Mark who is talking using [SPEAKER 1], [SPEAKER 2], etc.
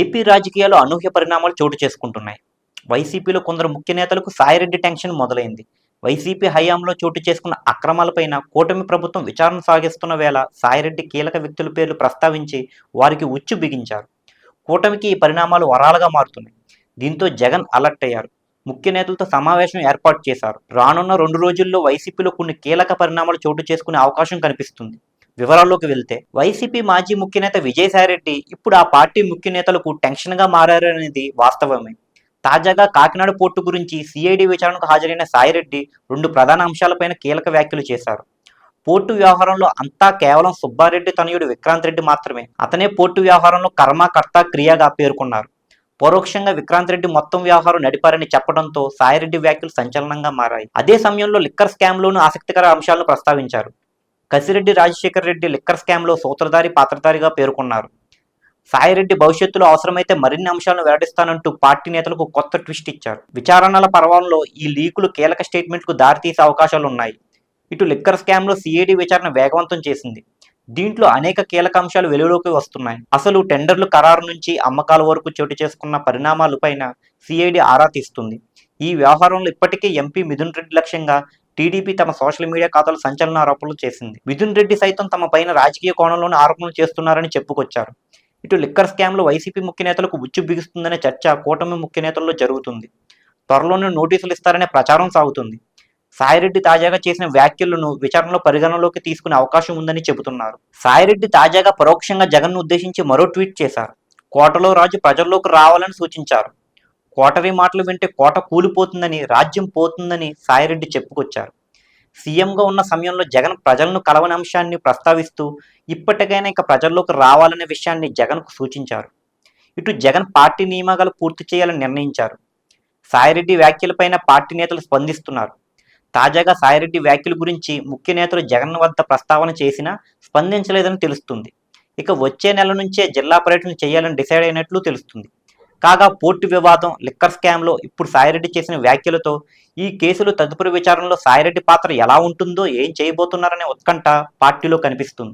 [SPEAKER 1] AP రాజకీయాల్లో అనూహ్య పరిణామాలు చోటు చేసుకుంటున్నాయి. వైసీపీలో కొందరు ముఖ్య నేతలకు సాయిరెడ్డి టెన్షన్ మొదలైంది. వైసీపీ హయాంలో చోటు చేసుకున్న అక్రమాలపైన కూటమి ప్రభుత్వం విచారణ సాగిస్తున్న వేళ సాయిరెడ్డి కీలక వ్యక్తుల పేర్లు ప్రస్తావించి వారికి ఉచ్చు బిగించారు. కూటమికి ఈ పరిణామాలు వరాలుగా మారుతున్నాయి. దీంతో జగన్ అలర్ట్ అయ్యారు. ముఖ్య నేతలతో సమావేశం ఏర్పాటు చేశారు. రానున్న రెండు రోజుల్లో వైసీపీలో కొన్ని కీలక పరిణామాలు చోటు చేసుకునే అవకాశం కనిపిస్తుంది. వివరాల్లోకి వెళ్తే వైసీపీ మాజీ ముఖ్య నేత విజయసాయిరెడ్డి ఇప్పుడు ఆ పార్టీ ముఖ్య నేతలకు టెన్షన్గా మారారనేది వాస్తవమే. తాజాగా కాకినాడ పోర్టు గురించి సిఐడి విచారణకు హాజరైన సాయిరెడ్డి రెండు ప్రధాన అంశాలపైన కీలక వ్యాఖ్యలు చేశారు. పోర్టు వ్యవహారంలో అంతా కేవలం సుబ్బారెడ్డి తనయుడు విక్రాంత్ రెడ్డి మాత్రమే అతనే పోర్టు వ్యవహారంలో కర్మకర్త క్రియగా పేర్కొన్నారు. పరోక్షంగా విక్రాంత్ రెడ్డి మొత్తం వ్యవహారం నడిపారని చెప్పడంతో సాయిరెడ్డి వ్యాఖ్యలు సంచలనంగా మారాయి. అదే సమయంలో లిక్కర్ స్కామ్లోనూ ఆసక్తికర అంశాలను ప్రస్తావించారు. కసిరెడ్డి రాజశేఖర్ రెడ్డి లిక్కర్ స్కామ్లో సూత్రధారి పాత్రధారిగా పేర్కొన్నారు. సాయిరెడ్డి భవిష్యత్తులో అవసరమైతే మరిన్ని అంశాలను వెల్లడిస్తానంటూ పార్టీ నేతలకు కొత్త ట్విస్ట్ ఇచ్చారు. విచారణల పర్వంలో ఈ లీకులు కీలక స్టేట్మెంట్కు దారితీసే అవకాశాలు ఉన్నాయి. ఇటు లిక్కర్ స్కామ్లో సిఐడి విచారణ వేగవంతం చేసింది. దీంట్లో అనేక కీలక అంశాలు వెలుగులోకి వస్తున్నాయి. అసలు టెండర్లు ఖరారు నుంచి అమ్మకాల వరకు చోటు చేసుకున్న పరిణామాలపైన సిఐడి ఆరా తీస్తుంది. ఈ వ్యవహారంలో ఇప్పటికే ఎంపీ మిథున్ రెడ్డి లక్ష్యంగా టీడీపీ తమ సోషల్ మీడియా ఖాతాలో సంచలన ఆరోపణలు చేసింది. మిథున్ రెడ్డి సైతం తమ పైన రాజకీయ కోణంలోనే ఆరోపణలు చేస్తున్నారని చెప్పుకొచ్చారు. ఇటు లిక్కర్ స్కామ్లో వైసీపీ ముఖ్య నేతలకు ఉచ్చు బిగుస్తుందనే చర్చ కూటమి ముఖ్య నేతల్లో జరుగుతుంది. త్వరలోనే నోటీసులు ఇస్తారనే ప్రచారం సాగుతుంది. సాయిరెడ్డి తాజాగా చేసిన వ్యాఖ్యలను విచారణలో పరిగణనలోకి తీసుకునే అవకాశం ఉందని చెబుతున్నారు. సాయిరెడ్డి తాజాగా పరోక్షంగా జగన్ను ఉద్దేశించి మరో ట్వీట్ చేశారు. కోటలో రాజు ప్రజల్లోకి రావాలని సూచించారు. కోటరి మాటలు వింటే కోట కూలిపోతుందని రాజ్యం పోతుందని సాయిరెడ్డి చెప్పుకొచ్చారు. సీఎంగా ఉన్న సమయంలో జగన్ ప్రజలను కలవని అంశాన్ని ప్రస్తావిస్తూ ఇప్పటికైనా ఇక ప్రజల్లోకి రావాలనే విషయాన్ని జగన్కు సూచించారు. ఇటు జగన్ పార్టీ నియామకాలు పూర్తి చేయాలని నిర్ణయించారు. సాయిరెడ్డి వ్యాఖ్యలపైన పార్టీ నేతలు స్పందిస్తున్నారు. తాజాగా సాయిరెడ్డి వ్యాఖ్యల గురించి ముఖ్య నేతలు జగన్ వద్ద ప్రస్తావన చేసినా స్పందించలేదని తెలుస్తుంది. ఇక వచ్చే నెల నుంచే జిల్లా పర్యటన చేయాలని డిసైడ్ అయినట్లు తెలుస్తుంది. కాగా పోర్టు వివాదం లిక్కర్ స్కామ్లో ఇప్పుడు సాయిరెడ్డి చేసిన వ్యాఖ్యలతో ఈ కేసులు తదుపరి విచారణలో సాయిరెడ్డి పాత్ర ఎలా ఉంటుందో ఏం చేయబోతున్నారనే ఉత్కంఠ పార్టీలో కనిపిస్తుంది.